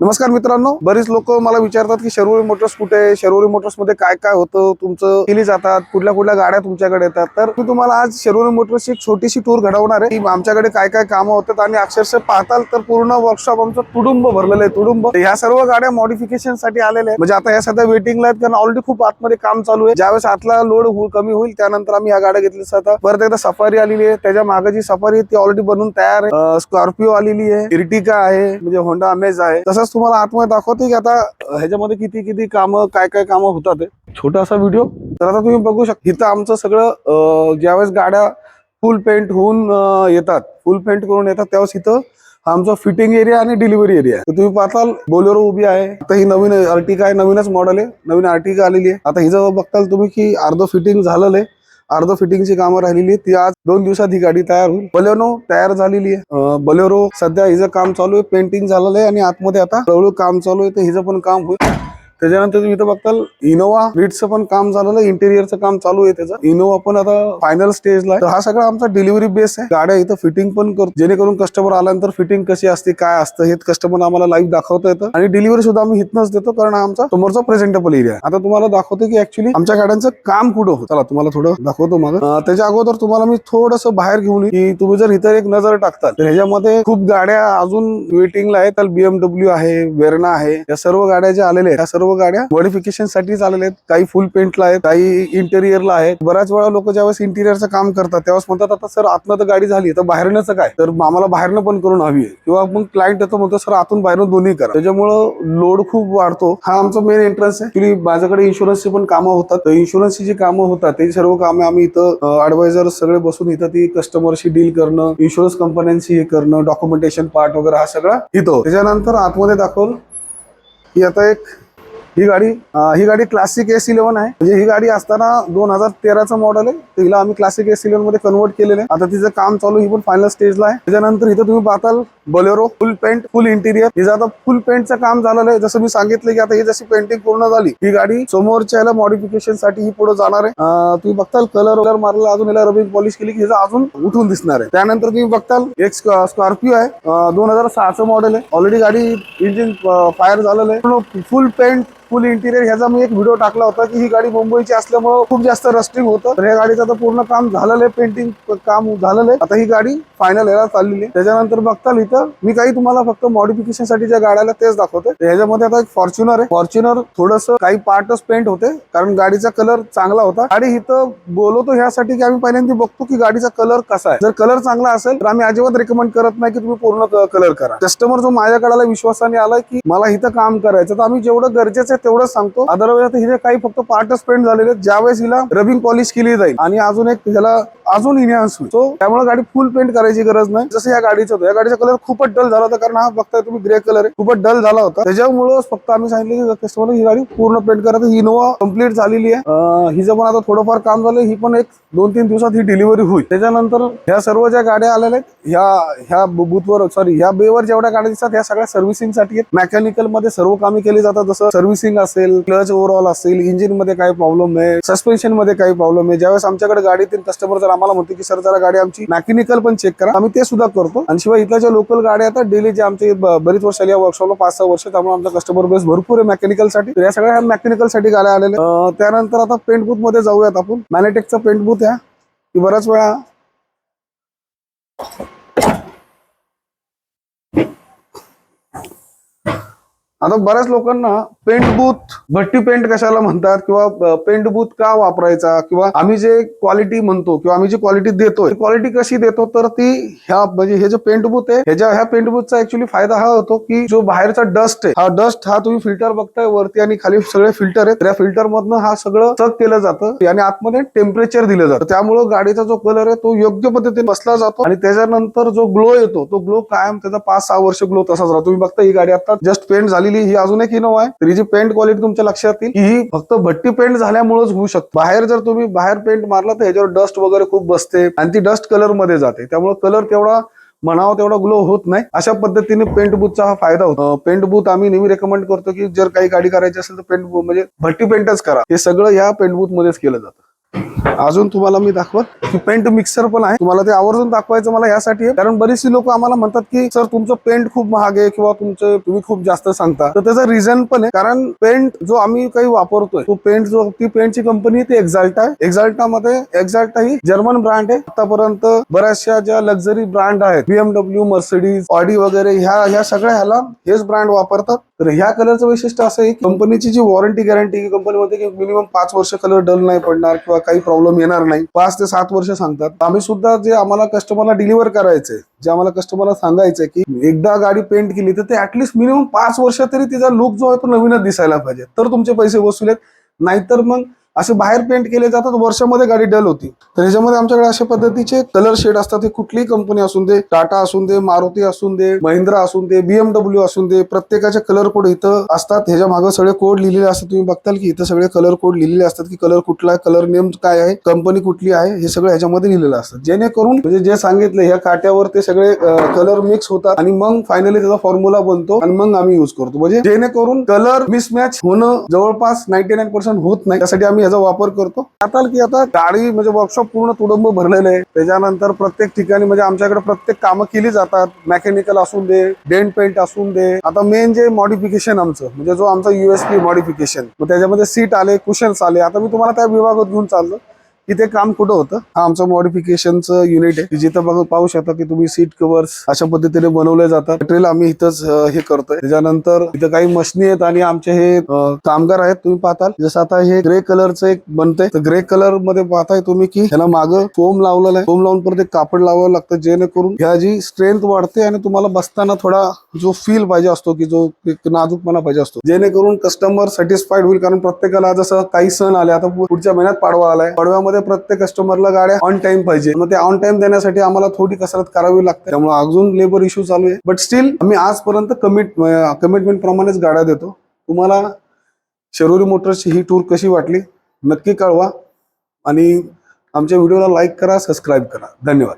नमस्कार मित्रांनो बरीच लोक मला विचारतात की शर्वरी मोटर्स कुठे आहे? शर्वरी मोटर्समध्ये काय काय होतं? तुमचं केली जातात? कुठल्या कुठल्या गाड्या तुमच्याकडे येतात? तर मी तुम्हाला आज शर्वरी मोटर्सची एक छोटीशी टूर घडवणार आहे. की आमच्याकडे काय काय कामं होतात आणि अक्षरशः पाहताल तर पूर्ण वर्कशॉप आमचं तुडुंब भरलेलं आहे तुडुंब. ह्या सर्व गाड्या मॉडिफिकेशनसाठी आलेल्या आहेत. म्हणजे आता या सध्या वेटिंगला आहेत कारण ऑलरेडी खूप आतमध्ये काम चालू आहे. ज्यावेळेस आतला लोड कमी होईल त्यानंतर आम्ही या गाड्या घेतल्या जातात. परत एकदा सफारी आलेली आहे. त्याच्यामागे जी सफारी आहे ती ऑलरेडी बनवून तयार आहे. स्कॉर्पिओ आलेली आहे. इर्टिका आहे. म्हणजे होंडा अमेज आहे. आज तुम्हाला आतमध्ये दाखवते की आता ह्याच्यामध्ये किती किती कामं काय काय कामं होतात छोटासा व्हिडिओ तर आता तुम्ही बघू शकता इथं आमचं सगळं ज्यावेळेस गाड्या फुल पेंट होऊन येतात फुल पेंट करून येतात त्यावेळेस इथं आमचं आमचा फिटिंग एरिया आणि डिलिव्हरी एरिया आहे तर तुम्ही पाहताल बोलेरो उभी आहे. आता ही नवीन अर्टिका आहे नवीनच मॉडेल आहे. नवीन अर्टिका आलेली आहे. आता हिचं बघताल तुम्ही की अर्ध फिटिंग झालेलं आहे. अर्ध फिटिंगची कामं राहिलेली ती आज दोन दिवसात ही गाडी तयार होईल. बलेनो तयार झालेली आहे. बलेरो सध्या हिचं काम चालू आहे. पेंटिंग झालेलं आहे आणि आतमध्ये आता हळूहळू काम चालू आहे. तर हिचं पण काम होईल. त्याच्यानंतर तुम्ही इथं बघताल इनोवा रीटचं पण काम झालेलं इंटेरियरचं काम चालू आहे त्याचं. इनोवा पण आता फायनल स्टेजला आहे. हा सगळा आमचा डिलिव्हरी बेस आहे. गाड्या इथं फिटिंग पण करतो. जेणेकरून कस्टमर आल्यानंतर फिटिंग कशी असते काय असतं हे कस्टमर आम्हाला लाईव्ह दाखवता येतं. आणि डिलिव्हरी सुद्धा आम्ही इथनच देतो कारण आमचा समोरचा प्रेझेंटेबल एरिया आहे. आता तुम्हाला दाखवतो की ऍक्च्युली आमच्या गाड्यांचं काम कुठं होतं? चला तुम्हाला थोडं दाखवतो मग. त्याच्या अगोदर तुम्हाला मी थोडंसं बाहेर घेऊन की तुम्ही जर इथं एक नजर टाकताल तर ह्याच्यामध्ये खूप गाड्या अजून वेटिंगला आहेत. तर बीएमडब्ल्यू आहे वेर्ना आहे. या सर्व गाड्या ज्या आलेल्या आहेत त्या सर्व गाड्या मॉडिफिकेशनसाठी आलेल्या आहेत. काही फुल पेंटला आहेत काही इंटेरियरला आहेत. बऱ्याच वेळा लोक ज्यावेळेस इंटिरियरचं काम करतात त्यावेळेस म्हणतात आता सर आतनं तर गाडी झाली तर बाहेरनंच काय? तर आम्हाला बाहेरनं पण करून हवी आहे. किंवा मग क्लायंट येतो म्हणतो सर आतून बाहेरून दोन्ही करा. त्याच्यामुळं लोड खूप वाढतो. हा आमचा मेन एंट्रन्स आहे. की माझ्याकडे इन्शुरन्सची पण कामं होतात. तर इन्शुरन्सची जी कामं होतात ते सर्व कामे आम्ही इथं ऍडवायझर सगळे बसून इथं ती कस्टमरशी डील करणं इन्शुरन्स कंपन्यांशी हे करणं डॉक्युमेंटेशन पार्ट वगैरे हा सगळा इथं त्याच्यानंतर आतमध्ये दाखवलं ही आता एक ही गाडी ही गाडी क्लासिक एस इलेव्हन आहे. म्हणजे ही गाडी असताना दोन हजार तेराचं मॉडेल आहे. तर हिला आम्ही क्लासिक एस इलेव्हनमध्ये कन्वर्ट केलेलं आहे. आता तिचं काम चालू ही पण फायनल स्टेजला आहे. त्याच्यानंतर इथं तुम्ही पाहताल Bolero full paint full interior हिचं आता फुल पेंटचं काम झालेलं आहे जसं मी सांगितलं की आता ही जशी पेंटिंग पूर्ण झाली ही गाडी समोरच्या याला मॉडिफिकेशनसाठी ही पुढे जाणार आहे. तुम्ही बघताल कलर वगैरे मारला अजून याला रबिंग पॉलिश केली की हिचं अजून उठून दिसणार आहे. त्यानंतर तुम्ही बघताल एक स्कॉर्पिओ आहे. दोन हजार सहाचं मॉडेल आहे. ऑलरेडी गाडी इंजिन फायर झालेलं आहे. फुल पेंट फुल इंटिरियर ह्याचा मी एक व्हिडिओ टाकला होता की ही गाडी मुंबईची असल्यामुळे खूप जास्त रस्टिंग होतं. तर या गाडीचं आता पूर्ण काम झालेलं आहे पेंटिंग काम झालेलं आहे. आता ही गाडी फायनल यायला चाललेली आहे. त्याच्यानंतर बघताल इथं मी काही तुम्हाला फक्त मॉडिफिकेशनसाठी ज्या गाड्याला तेच दाखवते ह्याच्यामध्ये आता एक फॉर्च्युनर आहे. फॉर्च्युनर थोडस काही पार्टच पेंट होते कारण गाडीचा कलर चांगला होता. आणि इथं बोलवतो ह्यासाठी की आम्ही पहिल्यांदा बघतो की गाडीचा कलर कसा आहे. जर कलर चांगला असेल तर आम्ही अजिबात रेकमेंड करत नाही की तुम्ही पूर्ण कलर करा. कस्टमर जो माझ्याकडे विश्वासाने आलाय की मला इथं काम करायचं तर आम्ही जेवढं गरजेचं आहे तेवढंच सांगतो. अदरवाईज हिथे काही फक्त पार्टच पेंट झालेले आहेत ज्यावेळेस हिला रबिंग पॉलिश केली जाईल आणि अजून एक ह्याला अजून इन्हान्स होईल. सो त्यामुळे गाडी फुल पेंट करायची गरज नाही. जसं या गाडीचं होतं. या गाडीचा कलर खूपच डल झाला होता कारण हा बघताय तुम्ही ग्रे कलर आहे. खूपच डल झाला होता. त्याच्यामुळे फक्त आम्ही सांगितलं की कस्टमर ही गाडी पूर्ण पेंट करा. इनोवा कंप्लीट झालेली आहे. हिचं पण आता थोडंफार काम झालं. ही पण एक दोन तीन दिवसात ही डिलिव्हरी होईल. त्याच्यानंतर ह्या सर्व ज्या गाड्या आलेल्या आहेत ह्या ह्या बुथवर सॉरी ह्या बेवर जेवढ्या गाड्या दिसतात ह्या सगळ्या सर्व्हिसिंगसाठी मेकॅनिकलमध्ये सर्व कामे केली जातात. जसं सर्व्हिसिंग असेल क्लच ओव्हरऑल असेल इंजिनमध्ये काही प्रॉब्लेम आहे सस्पेन्शनमध्ये काही प्रॉब्लेम आहे ज्यावेळेस आमच्याकडे गाडीतील कस्टमर जर आम्हाला म्हणते की सर जरा गाडी आमची मेकॅनिकल पण चेक करा. आम्ही ते सुद्धा करतो. आणि शिवाय इथल्या ज्या लोकल गाड्या आता डेली जे आमचे बरीच वर्ष या वर्कशॉपला पाच सहा वर्ष त्यामुळे आमचा कस्टमर बेस भरपूर आहे मेकॅनिकलसाठी या सगळ्या मेकॅनिकलसाठी गाड्या आलेल्या त्यानंतर आता पेंट बूथमध्ये जाऊयात आपण. मॅनेटेकचा पेंट बूथ आहे. की बऱ्याच वेळा आता बऱ्याच लोकांना पेंट बूथ भट्टी पेंट कशाला म्हणतात किंवा पेंट बूथ का वापरायचा किंवा आम्ही जे क्वालिटी म्हणतो किंवा आम्ही जी क्वालिटी देतो क्वालिटी कशी देतो? तर ती ह्या म्हणजे हे जे पेंट बूथ आहे ह्याच्या ह्या पेंट बूथचा ऍक्च्युली फायदा हा होतो की जो बाहेरचा डस्ट आहे हा डस्ट हा तुम्ही फिल्टर बघताय वरती आणि खाली सगळे फिल्टर आहेत. त्या फिल्टर मधनं हा सगळं चक केलं जातं आणि आतमध्ये टेम्परेचर दिलं जातं. त्यामुळं गाडीचा जो कलर आहे तो योग्य पद्धतीने बसला जातो आणि त्याच्यानंतर जो ग्लो येतो तो ग्लो कायम त्याचा पाच सहा वर्ष ग्लो तसाच राहतो. तुम्ही बघता ही गाडी आता जस्ट पेंट झालेली ही अजून एक इनोवा आहे. तर ही जी पेंट क्वालिटी तुमच्या लक्षात येईल ही फक्त भट्टी पेंट झाल्यामुळेच होऊ शकते. बाहेर जर तुम्ही बाहेर पेंट मारला तर ह्याच्यावर डस्ट वगैरे खूप बसते आणि ती डस्ट कलरमध्ये जाते. त्यामुळे कलर तेवढा म्हणावा तेवढा ग्लो होत नाही. अशा पद्धतीने पेंट बूथचा हा फायदा होतो. पेंट बूथ आम्ही नेहमी रेकमेंड करतो की जर काही गाडी करायची असेल तर पेंट म्हणजे भट्टी पेंटच करा. हे सगळं या पेंट बूथ मध्येच केलं जातं. अजून तुम्हाला मी दाखवत. पेंट मिक्सर पण आहे. तुम्हाला ते आवर्जून दाखवायचं मला यासाठी आहे. कारण बरीचशी लोक आम्हाला म्हणतात की सर तुमचं पेंट खूप महाग आहे किंवा तुमचं तुम्ही खूप जास्त सांगता. तर त्याचं रिझन पण आहे. कारण पेंट जो आम्ही काही वापरतोय तो पेंट जो ती पेंटची कंपनी ती एक्झाल्टा आहे. एक्झाल्टा मध्ये एक्झाल्टा ही जर्मन ब्रँड आहे. आतापर्यंत बऱ्याचशा ज्या लक्झरी ब्रँड आहेत बीएमडब्ल्यू मर्सिडीज ऑडी वगैरे ह्या ह्या सगळ्या ह्याला हेच ब्रँड वापरतात. तर ह्या कलरचं वैशिष्ट्य असं आहे की कंपनीची जी वॉरंटी गॅरंटी कंपनीमध्ये मिनिमम पाच वर्ष कलर डल नाही पडणार किंवा काही प्रॉब्लेम येणार नाही. पाच ते सात वर्ष सांगतात. आम्ही सुद्धा जे आम्हाला कस्टमरला डिलिव्हर करायचंय जे आम्हाला कस्टमरला सांगायचंय की एकदा गाडी पेंट केली तर ते ऍटलिस्ट मिनिमम पाच वर्ष तरी तिचा लुक जो आहे तो नवीनच दिसायला पाहिजे. तर तुमचे पैसे वसूल आहेत. नाहीतर मग असे बाहेर पेंट केले जातात. वर्षामध्ये गाडी डल होती. तर ह्याच्यामध्ये आमच्याकडे अशा पद्धतीचे कलर शेड असतात. हे कुठलीही कंपनी असून दे टाटा असून दे मारुती असून दे महिंद्रा असून दे बीएमडब्ल्यू असून दे प्रत्येकाचे कलर कोड इथं असतात. ह्याच्या मागे सगळे कोड लिहिलेले असतात. तुम्ही बघताल की इथं सगळे कलर कोड लिहिलेले असतात की कलर कुठला आहे कलर नेम काय आहे कंपनी कुठली आहे हे सगळं ह्याच्यामध्ये लिहिलेलं असतं. जेणेकरून म्हणजे जे सांगितलं ह्या काट्यावर ते सगळे कलर मिक्स होतात आणि मग फायनली त्याचा फॉर्म्युला बनतो आणि मग आम्ही युज करतो. म्हणजे जेणेकरून कलर मिसमॅच होणं जवळपास नाईन्टी नाईन पर्सेंट होत नाही. त्यासाठी आम्ही याचा वापर करतो. आता की आता गाडी म्हणजे वर्कशॉप पूर्ण तुडंब भरलेलं आहे. त्याच्यानंतर प्रत्येक ठिकाणी म्हणजे आमच्याकडे प्रत्येक कामं केली जातात. मेकॅनिकल असून दे डेंट पेंट असून दे. आता मेन जे मॉडिफिकेशन आमचं म्हणजे जो आमचा युएसपी मॉडिफिकेशन मग त्याच्यामध्ये सीट आले कुशन्स आले. आता मी तुम्हाला त्या विभागात घेऊन चाललो. इथे काम कुठं होतं? हा आमचं मॉडिफिकेशनचं युनिट आहे. जिथं बघ पाहू शकता की तुम्ही सीट कव्हर्स अशा पद्धतीने बनवले जातात. मटेरियल आम्ही इथंच हे करतोय. त्याच्यानंतर इथं काही मशनी आहेत आणि आमचे हे कामगार आहेत तुम्ही पाहताल. जसं आता हे ग्रे कलरचं एक बनतंय. तर ग्रे कलरमध्ये पाहताय तुम्ही की ह्याला मागं फोम लावलेला आहे. फोम लावून परत एक कापड लावावं लागतं जेणेकरून ह्या जी स्ट्रेंथ वाढते आणि तुम्हाला बसताना थोडा जो फील पाहिजे असतो की जो एक नाजूकपणा पाहिजे असतो. जेणेकरून कस्टमर सॅटिस्फाईड होईल कारण प्रत्येकाला जसं काही सण आले आता पुढच्या महिन्यात पाडवा आलाय. पाडव्यामध्ये प्रत्येक कस्टमरला गाड्या ऑन टाइम पाहिजे. मग ते ऑन टाइम देण्यासाठी आम्हाला थोडी कसरत करावी लागते. त्यामुळे अजून लेबर इश्यू चालू आहे. बट स्टील आम्ही आजपर्यंत कमिट कमिटमेंट प्रमाणेच गाड्या देतो. तुम्हाला शरोरी मोटर्सची ही टूर कशी वाटली नक्की कळवा. आणि आमच्या व्हिडिओला लाईक करा सबस्क्राईब करा. धन्यवाद.